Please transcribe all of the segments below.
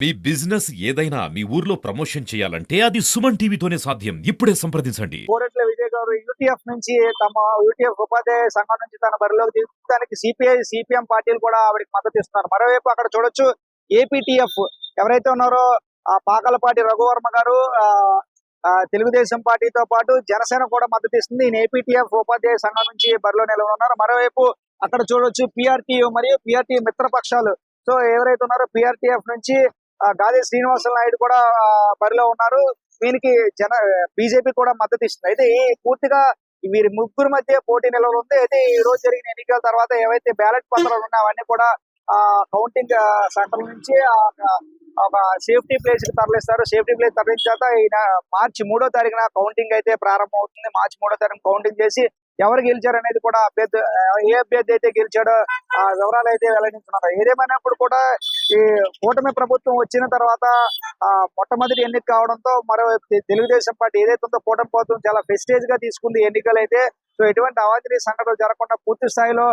మీ business ఏదైనా మీ ఊర్లో promotion చేయాలంటే అది సుమన్ టీవీతోనే సాధ్యం. ఇప్పుడే సంప్రదించండి. కోరట్ల విజయ్ గారు యూటీఎఫ్ నుంచి తమ యూటీఎఫ్ ఉపాధ్యాయ సంఘం నుంచి తన బరిలోకి దిగడానికి సిపిఐ సిపిఎం పార్టీలు కూడా ఆవిడకి మద్దతు ఇస్తున్నారు. మరోవైపు అక్కడ చూడొచ్చు ఏపీటీఎఫ్ ఎవరైతే ఉన్నారో ఆ పాకలపాటి రఘువర్మ గారు ఆ, తెలుగుదేశం పార్టీతో పాటు జనసేన కూడా మద్దతు ఇస్తుంది. ఈయన ఏపీటీఎఫ్ ఉపాధ్యాయ సంఘం నుంచి బరిలో నిలవ ఉన్నారు. మరోవైపు అక్కడ చూడొచ్చు పిఆర్టీయు మరియు పిఆర్టీ మిత్రపక్షాలు. సో ఎవరైతే ఉన్నారో పిఆర్టీఎఫ్ నుంచి గాదే శ్రీనివాస నాయుడు కూడా బరిలో ఉన్నారు. దీనికి జన బీజేపీ కూడా మద్దతు ఇస్తుంది. అయితే పూర్తిగా వీరి ముగ్గురు మధ్య పోటీ నిలవలుంది అయితే ఈ రోజు జరిగిన ఎన్నికల తర్వాత ఏవైతే బ్యాలెట్ పత్రాలు ఉన్నాయో అవన్నీ కూడా ఆ కౌంటింగ్ సెంటర్ నుంచి ఒక- సేఫ్టీ ప్లేస్కి తరలిస్తారు. సేఫ్టీ ప్లేస్ తరలించిన తర్వాత మార్చి మూడో తారీఖున కౌంటింగ్ అయితే ప్రారంభం అవుతుంది మార్చి మూడో తారీఖు కౌంటింగ్ చేసి ఎవరు గెలిచారు అనేది కూడా అభ్యర్థి ఏ అభ్యర్థి అయితే గెలిచాడో ఆ వివరాలు అయితే వెల్లడించున్నారు ఏదేమైనప్పుడు కూడా ఈ కూటమి ప్రభుత్వం వచ్చిన తర్వాత ఆ మొట్టమొదటి ఎన్నిక కావడంతో మరో తెలుగుదేశం పార్టీ ఏదైతే ఉందో కూటమి ప్రభుత్వం చాలా ఫెస్టేజ్గా తీసుకుంది ఎన్నికలు అయితే సో ఎటువంటి అవాంఛనీయ సంఘటనలు జరగకుండా పూర్తి స్థాయిలో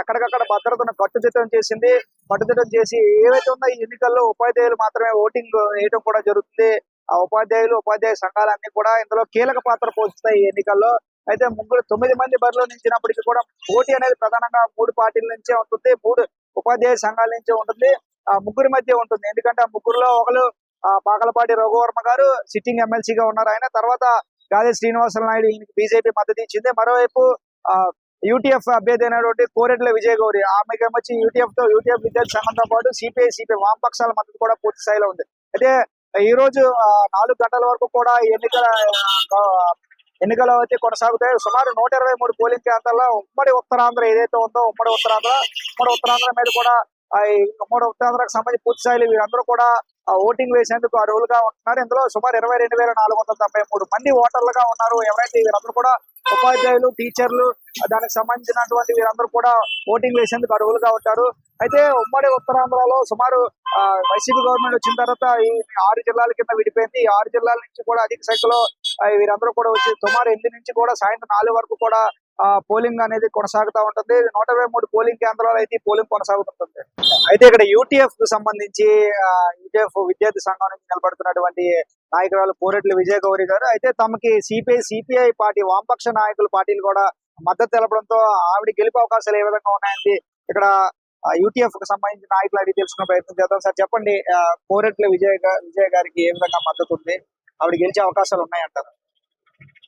ఎక్కడికక్కడ భద్రతను కట్టుదిట్టం చేసింది. కట్టుదిట్టం చేసి ఏవైతే ఉందో ఈ ఎన్నికల్లో ఉపాధ్యాయులు మాత్రమే ఓటింగ్ వేయడం కూడా జరుగుతుంది. ఆ ఉపాధ్యాయులు ఉపాధ్యాయ సంఘాలన్నీ కూడా ఇందులో కీలక పాత్ర పోషిస్తాయి ఈ ఎన్నికల్లో. అయితే ముగ్గురు తొమ్మిది మంది బరిలో నిలిచినప్పటికీ కూడా పోటీ అనేది ప్రధానంగా మూడు పార్టీల నుంచే ఉంటుంది మూడు ఉపాధ్యాయ సంఘాల నుంచే ఉంటుంది ఆ ముగ్గురి మధ్య ఉంటుంది. ఎందుకంటే ఆ ముగ్గురులో ఒకరు ఆ పాకలపాటి రఘువర్మ గారు సిట్టింగ్ ఎమ్మెల్సీగా ఉన్నారు. ఆయన తర్వాత గాదే శ్రీనివాస నాయుడు ఈయనకి బీజేపీ మద్దతు ఇచ్చింది. మరోవైపు ఆ యూటీఎఫ్ అభ్యర్థి అయినటువంటి కోరెట్ల విజయ గౌరి ఆమెకి వచ్చి యూటీఎఫ్తో యూటీఎఫ్ విద్యార్థి సంఘంతో పాటు సిపిఐ సిపిఐ వామపక్షాల మద్దతు కూడా పూర్తి స్థాయిలో ఉంది. అయితే ఈ రోజు నాలుగు గంటల వరకు కూడా ఎన్నికల ఎన్నికలు అయితే కొనసాగుతాయి. సుమారు నూట ఇరవై మూడు పోలింగ్ కేంద్రాల్లో ఉమ్మడి ఉత్తరాంధ్ర ఏదైతే ఉందో ఉమ్మడి ఉత్తరాంధ్ర ఉమ్మడి ఉత్తరాంధ్ర మీద కూడా ఆ, ఉమ్మడి ఉత్తరాంధ్రకు సంబంధించి పూర్తి స్థాయిలో వీరందరూ కూడా ఓటింగ్ వేసేందుకు అర్హులుగా ఉంటున్నారు. ఇందులో సుమారు ఇరవై రెండు వేల నాలుగు వందల తొంభై మూడు మంది ఓటర్లుగా ఉన్నారు. ఎవరైతే వీరందరూ కూడా ఉపాధ్యాయులు టీచర్లు దానికి సంబంధించినటువంటి వీరందరూ కూడా ఓటింగ్ వేసేందుకు అర్హులుగా ఉంటారు. అయితే ఉమ్మడి ఉత్తరాంధ్రలో సుమారు ఆ, వైసీపీ గవర్నమెంట్ వచ్చిన తర్వాత ఈ ఆరు జిల్లాల కింద విడిపోయింది. ఈ ఆరు జిల్లాల నుంచి కూడా అధిక సంఖ్యలో వీరందరూ కూడా వచ్చి సుమారు ఎనిమిది నుంచి కూడా సాయంత్రం నాలుగు వరకు కూడా పోలింగ్ అనేది కొనసాగుతూ ఉంటుంది. నూట ఇరవై మూడు పోలింగ్ కేంద్రాలు అయితే పోలింగ్ కొనసాగుతుంటుంది. అయితే ఇక్కడ యూటీఎఫ్కు సంబంధించి యూటీఎఫ్ విద్యార్థి సంఘం నుంచి నిలబడుతున్నటువంటి నాయకురాలు కోరెట్ల విజయ గౌరి గారు అయితే తమకి సిపిఐ సిపిఐ పార్టీ వామపక్ష నాయకుల పార్టీలు కూడా మద్దతు తెలపడంతో ఆవిడ గెలిపే అవకాశాలు ఏ విధంగా ఉన్నాయండి? ఇక్కడ యూటీఎఫ్కు సంబంధించిన నాయకులు అడిగి తెలుసుకునే ప్రయత్నం చేద్దాం. సార్ చెప్పండి కోరెట్ల విజయ విజయ గారికి ఏ విధంగా మద్దతు ఉంది? ఆవిడ గెలిచే అవకాశాలు ఉన్నాయంటారు.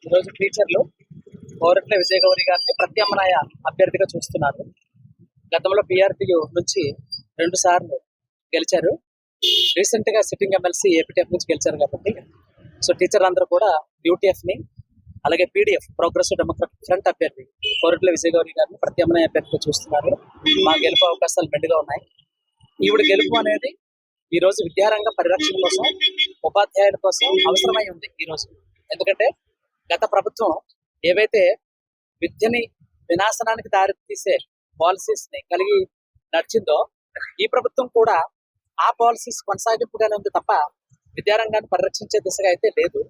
ఈరోజు టీచర్లు కోరట్ల విజయగౌరి గారిని ప్రత్యామ్నాయ అభ్యర్థిగా చూస్తున్నారు. గతంలో పిఆర్టీయు నుంచి రెండు సార్లు గెలిచారు. రీసెంట్గా సిట్టింగ్ ఎమ్మెల్సీ ఏపీటీఎఫ్ నుంచి గెలిచారు కాబట్టి సో టీచర్ అందరూ కూడా యూటీఎఫ్ని అలాగే పీడిఎఫ్ ప్రోగ్రెసివ్ డెమోక్రాటిక్ ఫ్రంట్ అభ్యర్థి కోరట్ల విజయ గౌరి గారిని ప్రత్యామ్నాయ అభ్యర్థిగా చూస్తున్నారు. మా గెలుపు అవకాశాలు మెండుగా ఉన్నాయి. ఈవిడ గెలుపు అనేది ఈ రోజు విద్యారంగ పరిరక్షణ కోసం ఉపాధ్యాయుల కోసం అవసరమై ఉంది ఈ రోజు. ఎందుకంటే గత ప్రభుత్వం ఏవైతే విద్యని వినాశనానికి దారి తీసే పాలసీస్ని కలిగి నడిచిందో ఈ ప్రభుత్వం కూడా ఆ పాలసీస్ కొనసాగింపుగానే ఉంది తప్ప విద్యారంగాన్ని పరిరక్షించే దిశగా అయితే లేదు.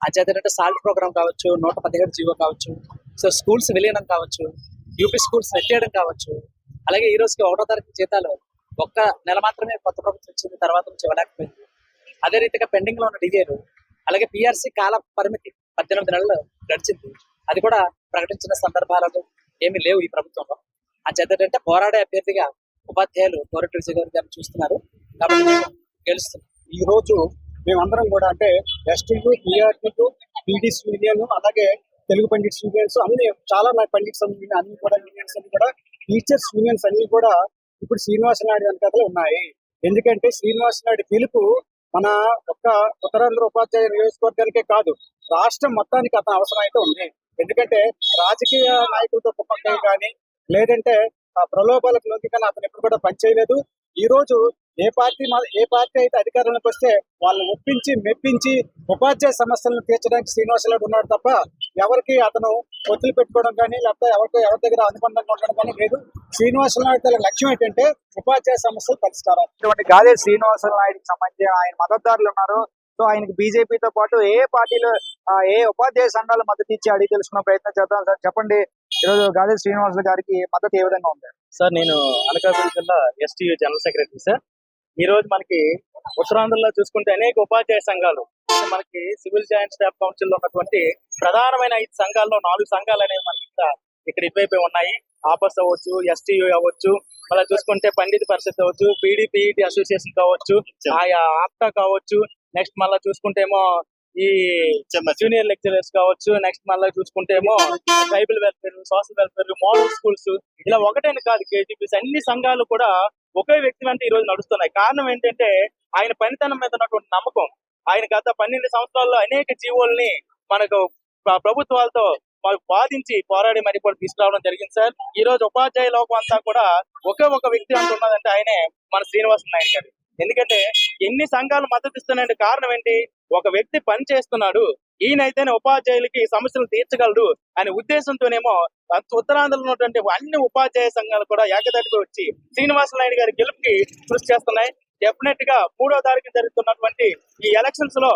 అంచేతంటే సాల్ట్ ప్రోగ్రామ్ కావచ్చు నూట పదిహేడు జీవో కావచ్చు సో స్కూల్స్ విలీనం కావచ్చు యూపీ స్కూల్స్ నెట్టేయడం కావచ్చు. అలాగే ఈ రోజుకి ఒకటో తారీఖు జీతాలు ఒక్క నెల మాత్రమే కొత్త ప్రభుత్వం వచ్చింది తర్వాత నుంచి ఇవ్వలేకపోయింది. అదే రీతిగా పెండింగ్లో ఉన్న డిఏలు అలాగే పిఆర్సీ కాల పరిమితి పద్దెనిమిది నెలలు గడిచింది. అది కూడా ప్రకటించిన సందర్భాలను ఏమీ లేవు ఈ ప్రభుత్వంలో. అంచేతంటే పోరాడే అభ్యర్థిగా ఉపాధ్యాయులు కోరటి విజయ్ గారు చూస్తున్నారు. కాబట్టి గెలుస్తున్నారు ఈ రోజు మేమందరం కూడా అంటే ఎస్టీలు పిఆర్టీలు పీడీస్ యూనియన్ అలాగే తెలుగు పండిట్స్ యూనియన్స్ అన్ని చాలా పండిట్స్ అన్ని కూడా యూనియన్స్ అన్ని కూడా టీచర్స్ యూనియన్స్ అన్ని కూడా ఇప్పుడు శ్రీనివాస నాయుడు వెనకాతలే ఉన్నాయి. ఎందుకంటే శ్రీనివాస నాయుడు పిలుపు మన ఒక్క ఉత్తరాంధ్ర ఉపాధ్యాయ నియోజకవర్గానికే కాదు రాష్ట్రం మొత్తానికి అతను అవసరం అయితే ఉంది. ఎందుకంటే రాజకీయ నాయకులతో కుమ్మక్కయ్య కానీ లేదంటే ఆ ప్రలోభాలకు లోకి కానీ అతను ఎప్పుడు కూడా పనిచేయలేదు. ఈ రోజు ఏ పార్టీ మా- ఏ పార్టీ అయితే అధికారంలోకి వస్తే వాళ్ళు ఒప్పించి మెప్పించి ఉపాధ్యాయ సమస్యలను తీర్చడానికి శ్రీనివాసరావు ఉన్నాడు తప్ప ఎవరికి అతను ఒత్తిడి పెట్టుకోవడం కానీ లేకపోతే ఎవరికి ఎవరి దగ్గర అనుబంధంగా ఉండడం కానీ లేదు. శ్రీనివాసరావు గల లక్ష్యం ఏంటంటే ఉపాధ్యాయ సమస్యలు పరిష్కారం. ఇటువంటి గాదే శ్రీనివాస నాయుడుకి సంబంధించి ఆయన మద్దతుదారులు ఉన్నారు. సో ఆయనకి బీజేపీతో పాటు ఏ పార్టీలో ఏ ఉపాధ్యాయ సంఘాలు మద్దతు ఇచ్చి అడిగి తెలుసుకున్న ప్రయత్నం చేద్దాం సార్. చెప్పండి. ఈరోజు గాలి శ్రీనివాసులు గారికి మద్దతు ఏ విధంగా ఉంది? సార్ నేను అనకాపల్లి జిల్లా ఎస్టీ జనరల్ సెక్రటరీ సార్. ఈ రోజు మనకి ఉత్తరాంధ్రలో చూసుకుంటే అనేక ఉపాధ్యాయ సంఘాలు మనకి సివిల్ జాయింట్ స్టాఫ్ కౌన్సిల్లో ఉన్నటువంటి ప్రధానమైన ఐదు సంఘాల్లో నాలుగు సంఘాలు అనేవి మనకి ఇక్కడ ఇక్కడ ఇటువైపు ఉన్నాయి. ఆపస్ అవ్వచ్చు ఎస్టీయూ అవ్వచ్చు మళ్ళీ చూసుకుంటే పండిత్ పరిషత్ అవ్వచ్చు పీడీపీఈటీ అసోసియేషన్ కావచ్చు ఆయా ఆప్టా కావచ్చు నెక్స్ట్ మళ్ళీ చూసుకుంటేమో ఈ జూనియర్ లెక్చరర్స్ కావచ్చు. నెక్స్ట్ మళ్ళీ చూసుకుంటేమో tribal welfare social welfare model schools ఇలా ఒకటేని కాదు కేజీపీస్ అన్ని సంఘాలు కూడా ఒకే వ్యక్తి వెంట ఈ రోజు నడుస్తున్నాయి. కారణం ఏంటంటే ఆయన పనితనం మీద ఉన్నటువంటి నమ్మకం. ఆయన గత పన్నెండు సంవత్సరాల్లో అనేక జీవోల్ని మనకు ప్ర- ప్రభుత్వాలతో వాళ్ళు వాదించి పోరాడి మరి కూడా తీసుకురావడం జరిగింది సార్. ఈ రోజు ఉపాధ్యాయ లోకం అంతా కూడా ఒకే ఒక వ్యక్తి అంత ఉన్నదంటే ఆయనే మన శ్రీనివాస నాయుడు గారు. ఎందుకంటే ఎన్ని సంఘాలు మద్దతు ఇస్తున్నాయంటే కారణం ఏంటి? ఒక వ్యక్తి పని చేస్తున్నాడు ఈయనైతేనే ఉపాధ్యాయులకి సమస్యలు తీర్చగలడు అనే ఉద్దేశంతోనేమో ఉత్తరాంధ్రలో ఉన్నటువంటి అన్ని ఉపాధ్యాయ సంఘాలు కూడా ఏకదాటిగా వచ్చి శ్రీనివాస నాయుడు గారి గెలుపుకి కృషి చేస్తున్నాయి. డెఫినెట్గా మూడో తారీఖు జరుగుతున్నటువంటి ఈ ఎలక్షన్స్లో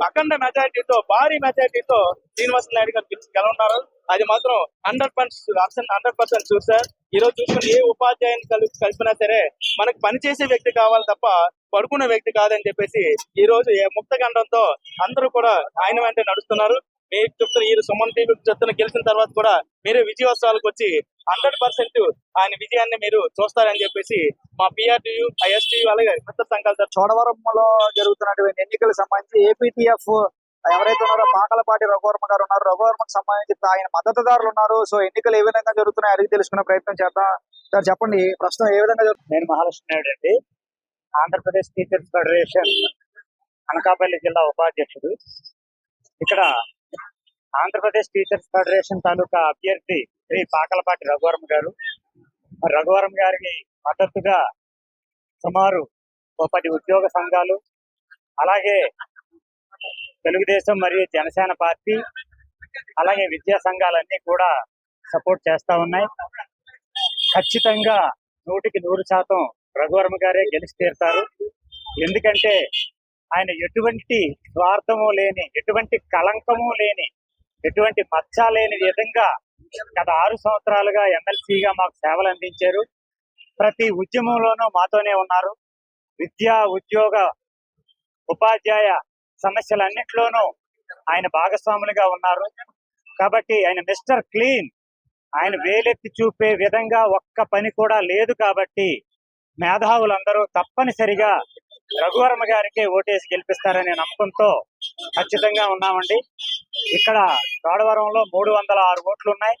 అఖండ మెజార్టీతో భారీ మెజార్టీతో శ్రీనివాస నాయుడు గారు పిలిచి గెలవన్నారు అది మాత్రం hundred percent hundred percent sure sir ఈ రోజు చూసుకుని ఏ ఉపాధ్యాయుని కలిపి కలిపినా సరే మనకు పనిచేసే వ్యక్తి కావాలి తప్ప పడుకునే వ్యక్తి కాదని చెప్పేసి ఈ రోజు ముక్త గండంతో అందరూ కూడా ఆయన వెంట నడుస్తున్నారు. మీకు చెప్తున్న ఈ సుమన్ టీవీ చెప్తున్న గెలిచిన తర్వాత కూడా మీరే విజయోత్సవాలకు వచ్చి హండ్రెడ్ పర్సెంట్ ఆయన విజయాన్ని మీరు చూస్తారని చెప్పేసి మా పిఆర్టీయు ఐఎస్టీయు అలాగే మిత్ర సంఘాలు సార్ చోడవరంలో జరుగుతున్నటువంటి ఎన్నికలకు సంబంధించి ఏపీటీఎఫ్ ఎవరైతే ఉన్నారో పాకలపాటి రఘువర్మ గారు ఉన్నారు. రఘువర్మకు సంబంధించి ఆయన మద్దతుదారులు ఉన్నారు. సో ఎన్నికలు ఏ విధంగా జరుగుతున్నాయి అడిగి తెలుసుకునే ప్రయత్నం చేద్దాం. సార్ చెప్పండి ప్రస్తుతం ఏ విధంగా జరుగుతుంది నేను మహాలక్ష్మి నాయుడు అండి. ఆంధ్రప్రదేశ్ టీచర్స్ ఫెడరేషన్ అనకాపల్లి జిల్లా ఉపాధ్యక్షుడు. ఇక్కడ ఆంధ్రప్రదేశ్ టీచర్స్ ఫెడరేషన్ తాలూకా అభ్యర్థి శ్రీ పాకలపాటి రఘువరం గారు. రఘువరం గారికి మద్దతుగా సుమారు ఓ పది ఉద్యోగ సంఘాలు అలాగే తెలుగుదేశం మరియు జనసేన పార్టీ అలాగే విద్యా సంఘాలన్నీ కూడా సపోర్ట్ చేస్తా ఉన్నాయి. ఖచ్చితంగా నూటికి నూరు శాతం రఘువర్మ గారే గెలిచి తీరుతారు ఎందుకంటే ఆయన ఎటువంటి స్వార్థము లేని ఎటువంటి కళంకము లేని ఎటువంటి మచ్చ లేని విధంగా గత ఆరు సంవత్సరాలుగా ఎమ్మెల్సీగా మాకు సేవలు అందించారు. ప్రతి ఉద్యమంలోనూ మాతోనే ఉన్నారు. విద్యా ఉద్యోగ ఉపాధ్యాయ సమస్యలన్నింటిలోనూ ఆయన భాగస్వాములుగా ఉన్నారు. కాబట్టి ఆయన మిస్టర్ క్లీన్ ఆయన వేలెత్తి చూపే విధంగా ఒక్క పని కూడా లేదు కాబట్టి మేధావులందరూ తప్పనిసరిగా రఘువర్మ గారికే ఓటేసి గెలిపిస్తారనే నమ్మకంతో ఖచ్చితంగా ఉన్నామండి. ఇక్కడ తోడవరంలో మూడు వందల ఆరు ఓట్లు ఉన్నాయి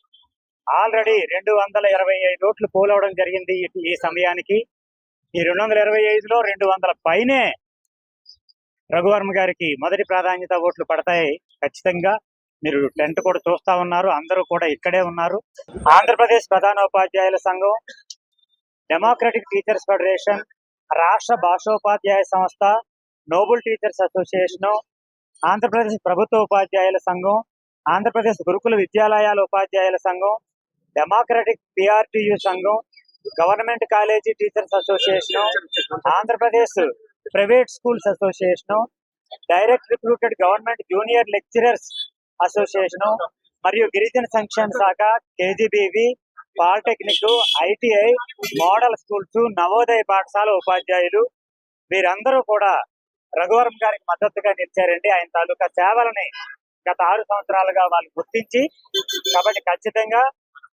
ఆల్రెడీ రెండు వందల ఇరవై ఐదు ఓట్లు పోలవడం జరిగింది ఈ- ఈ సమయానికి. ఈ రెండు వందల ఇరవై ఐదులో రెండు వందల పైనే రఘువర్మ గారికి మొదటి ప్రాధాన్యత ఓట్లు పడతాయి ఖచ్చితంగా. మీరు టెంట్ కూడా చూస్తా ఉన్నారు అందరూ కూడా ఇక్కడే ఉన్నారు. ఆంధ్రప్రదేశ్ ప్రధానోపాధ్యాయుల సంఘం డెమోక్రటిక్ టీచర్స్ ఫెడరేషన్ రాష్ట్ర భాషోపాధ్యాయ సంస్థ నోబుల్ టీచర్స్ అసోసియేషన్ ఆంధ్రప్రదేశ్ ప్రభుత్వ ఉపాధ్యాయుల సంఘం ఆంధ్రప్రదేశ్ గురుకుల విద్యాలయాల ఉపాధ్యాయుల సంఘం డెమోక్రటిక్ పిఆర్టీయు సంఘం government college teachers association Andhra Pradesh private schools association direct recruited government junior lecturers association మరియు గిరిజన సంక్షేమ శాఖ KGBV polytechnic ITI model schools Navodaya పాఠశాల ఉపాధ్యాయులు. వీరందరూ కూడా రఘువరం గారికి మద్దతుగా నిలిచారండి. ఆయన తాలూకా సేవలని గత ఆరు సంవత్సరాలుగా వాళ్ళు గుర్తించి కాబట్టి ఖచ్చితంగా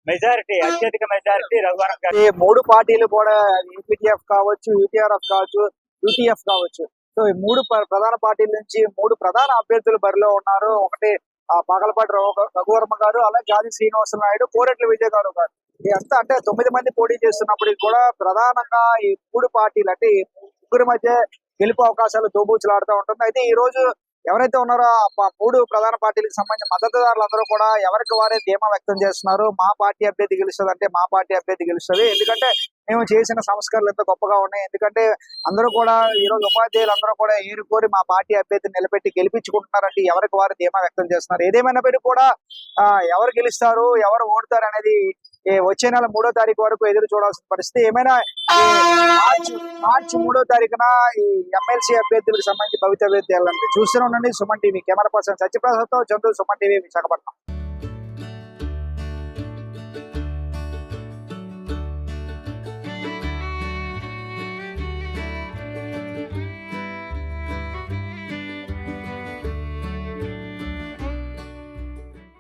మెజారిటీ అత్యధిక మెజారిటీ రఘువరం గారి ఈ మూడు పార్టీలు కూడా ఏపీటీఎఫ్ కావచ్చు యూటీఆర్ఎఫ్ కావచ్చు యూటీఎఫ్ కావచ్చు. సో ఈ మూడు ప్రధాన పార్టీల నుంచి మూడు ప్రధాన అభ్యర్థులు బరిలో ఉన్నారు. ఒకటి ఆ పాకలపాటి రఘువర్మ గారు అలాగే గాది శ్రీనివాస నాయుడు కోరెట్ల విజయ్ గారు గారు అంతా అంటే తొమ్మిది మంది పోటీ చేస్తున్నప్పుడు కూడా ప్రధానంగా ఈ మూడు పార్టీలు అంటే ముగ్గురి మధ్య గెలుపు అవకాశాలు దోబూచులాడుతూ ఉంటుంది. అయితే ఈ రోజు ఎవరైతే ఉన్నారో మూడు ప్రధాన పార్టీలకు సంబంధించిన మద్దతుదారులు అందరూ కూడా ఎవరికి వారే ధీమా వ్యక్తం చేస్తున్నారు? మా పార్టీ అభ్యర్థి గెలుస్తుంది అంటే మా పార్టీ అభ్యర్థి గెలుస్తుంది. ఎందుకంటే మేము చేసిన సంస్కరణలు ఎంతో గొప్పగా ఉన్నాయి. ఎందుకంటే అందరూ కూడా ఈ రోజు ఉపాధ్యాయులు అందరూ కూడా ఏరుకోరి మా పార్టీ అభ్యర్థిని నిలబెట్టి గెలిపించుకుంటున్నారంటే ఎవరికి వారు ధీమా వ్యక్తం చేస్తున్నారు? ఏదేమైనప్పటికీ కూడా ఎవరు గెలుస్తారు ఎవరు ఓడతారు అనేది వచ్చే నెల మూడో తారీఖు వరకు ఎదురు చూడాల్సిన పరిస్థితి. ఏమైనా మార్చి మార్చి మూడో తారీఖున ఈ ఎమ్మెల్సీ అభ్యర్థులకు సంబంధించి భవితవ్య తేలాలంటే చూస్తూనే ఉండండి. సుమన్ టీవీ కెమెరా పర్సన్ సత్యప్రసాద్తో చంద్రు సుమన్ టీవీ విశాఖపట్నం.